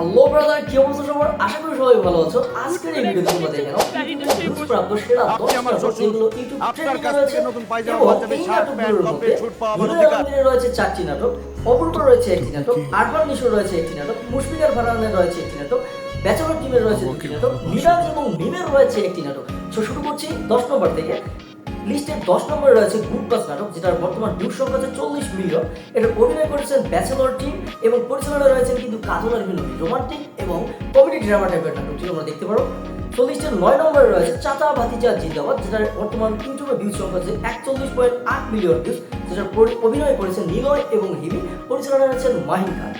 Hello brother কি অবস্থা সবার? আশা করি সবাই ভালো আছো। আজকের এই ভিডিওতে তোমরা দেখে নাও ইউটিউবে প্রাপ্ত সেরা আপনি 10 আমার নাটক শ্বশুর। যেগুলো ইউটিউব ট্রেন্ডিং রয়েছে নতুন পায়জামা, শার্ট, প্যান্ট, ছুট পাওয়ার অধিকার। রয়েছে চারটি নাটক অপূর্ব রয়েছে একটি নাটক আরমান নিশোর রয়েছে একটি নাটক মুশফিকার ফারহানের রয়েছে একটি নাটক ব্যাচেলর টিমের রয়েছে দুটি নাটক মিরাজ এবং মিমের রয়েছে একটি নাটক। শুরু করছি দশ নম্বর থেকে। লিস্টের দশ নম্বরে রয়েছে গ্রুপ বাস নাটক, যেটার বর্তমান ভিউ সংখ্যা হচ্ছে চল্লিশ মিলিয়ন। এটা অভিনয় করেছেন ব্যাচেলর টিম এবং পরিচালনা রয়েছেন কিন্তু কাজল আর বিনোদী, রোমান্টিক এবং কমেডি ড্রামা টাইপের নাটকটি তোমরা দেখতে পারো। চল্লিশের নয় নম্বরে রয়েছে চাচা ভাতিজা জিন্দাবাদ, যেটার বর্তমান ইউটিউবে ভিউ সংখ্যা হচ্ছে একচল্লিশ পয়েন্ট আট মিলিয়ন ভিউজ যেটার অভিনয় করেছেন নিলয় এবং হিমি পরিচালনা রয়েছেন মাহিন খান।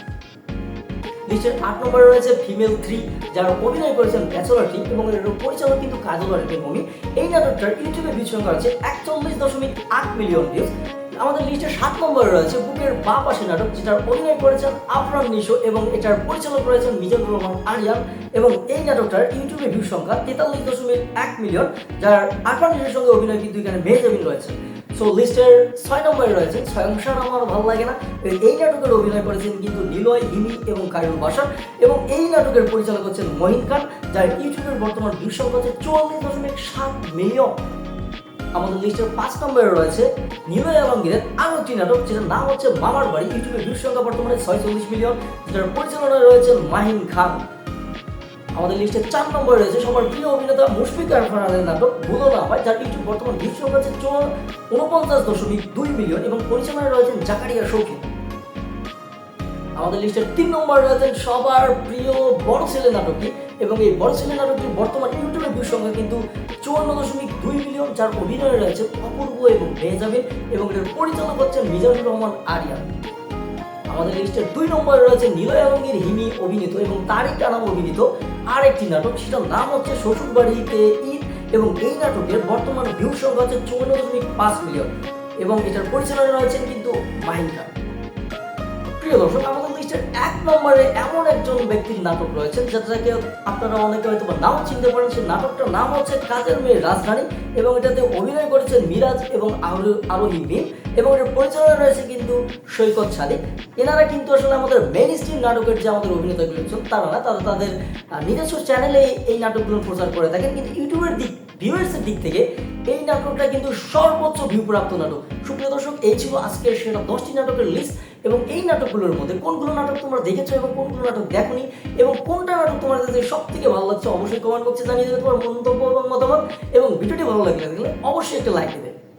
লিস্টের আট নম্বরে রয়েছে ফিমেল থ্রি যারা অভিনয় করেছেন ব্যাচেলর টিম এবং এর পরিচালক কিন্তু কাজল মমি। এই নাটকটার ইউটিউবে ভিউ সংখ্যা আছে একচল্লিশ দশমিক আট মিলিয়ন ভিউজ আমাদের লিস্টের সাত নম্বরে রয়েছে বুকের বা পাশে নাটক, যেটার অভিনয় করেছেন আফরান নিশো এবং এটার পরিচালক রয়েছেন মিজানুর রহমান আরিয়ান। এবং এই নাটকটার ইউটিউবে ভিউ সংখ্যা তেতাল্লিশ দশমিক এক মিলিয়ন যার আফরান নিশোর সঙ্গে অভিনয় কিন্তু এখানে মেহজাবিন রয়েছে। সো লিস্টের ছয় নম্বরে রয়েছে। ছয়ংসার আমার ভালো লাগে না। এই- নাটকের অভিনয় করেছেন কিন্তু নিলয়, হিমি এবং কায়ুর বাসা এবং এই নাটকের পরিচালক হচ্ছেন মহিন খান, যার ইউটিউবের বর্তমান ভিউ হচ্ছে চুয়াল্লিশ দশমিক সাত মিলিয়ন। আমাদের লিস্টের পাঁচ নম্বরে রয়েছে নিলয় আলমগীরের আরও একটি নাটক, যেটার নাম হচ্ছে মামার বাড়ি। ইউটিউবের ভিউ সংখ্যা বর্তমানে ছয়চল্লিশ মিলিয়ন। যেটার পরিচালনায় রয়েছেন মাহিন খান। আমাদের লিস্টে চার নম্বরে রয়েছে সবার প্রিয় অভিনেতা মুশফিকার ফারহানের নাটক ভুলো না হয়, যার ইউটিউব বর্তমান সংখ্যা হচ্ছে চুয়া- উনপঞ্চাশ দশমিক দুই মিলিয়ন এবং পরিচালনায় রয়েছেন জাকারিয়া শৌখিন আমাদের লিস্টের তিন নম্বরে রয়েছেন সবার প্রিয় বড় ছেলে নাটকটি এবং এই বড় ছেলে নাটকটির বর্তমান ইউটিউবে ভিউ সংখ্যা কিন্তু চুয়ান্ন দশমিক দুই মিলিয়ন যার অভিনয় রয়েছে অপূর্ব এবং মেহজাবিন এবং এটার পরিচালক হচ্ছেন মিজানুর রহমান আরিয়ান। আমাদের লিস্টের দুই নম্বরে রয়েছে নিলয় আলমগীর হিমি অভিনীত এবং তারিক আনাম অভিনীত আরেকটি নাটক, সেটার নাম হচ্ছে শ্বশুরবাড়িতে ঈদ এবং এই নাটকের বর্তমান ভিউ সংখ্যা হচ্ছে চৌন্ন দশমিক পাঁচ মিলিয়ন এবং এটার পরিচালনা রয়েছেন কিন্তু মাহিন খান। প্রিয় দর্শক, আমাদের লিস্টের এক নম্বরে এমন একজন ব্যক্তির নাটক রয়েছেন যেটাকে আপনারা অনেকে হয়তো নাও চিনতে পারেন। সেই নাটকটার নাম হচ্ছে কাজের মেয়ে রাজধানী এবং এটাতে অভিনয় করেছেন মিরাজ এবং আরো- আরোহী মিম এবং এটার পরিচালনা রয়েছে কিন্তু সৈকত শালিক। এনারা কিন্তু আসলে আমাদের মেন স্ট্রিম নাটকের যে আমাদের অভিনেতাগুলো তারা না, তারা তাদের নিজস্ব চ্যানেলে এই নাটকগুলো প্রচার করে থাকেন। কিন্তু ইউটিউবের দিক ভিউয়ার্সের দিক থেকে এই নাটকটা কিন্তু সর্বোচ্চ ভিউ প্রাপ্ত নাটক। সুপ্রিয় দর্শক, এই ছিল আজকের সেরা দশটি নাটকের লিস্ট এবং এই নাটকগুলোর মধ্যে কোনগুলো নাটক তোমরা দেখেছ এবং কোনগুলো নাটক দেখোনি এবং কোনটা নাটক তোমার কাছে সব থেকে ভালো লাগছে অবশ্যই কমেন্ট বক্সে জানিয়ে দেবে তোমার মন্তব্য এবং মতামত এবং ভিডিওটি ভালো লাগলে অবশ্যই একটা লাইক দেবে।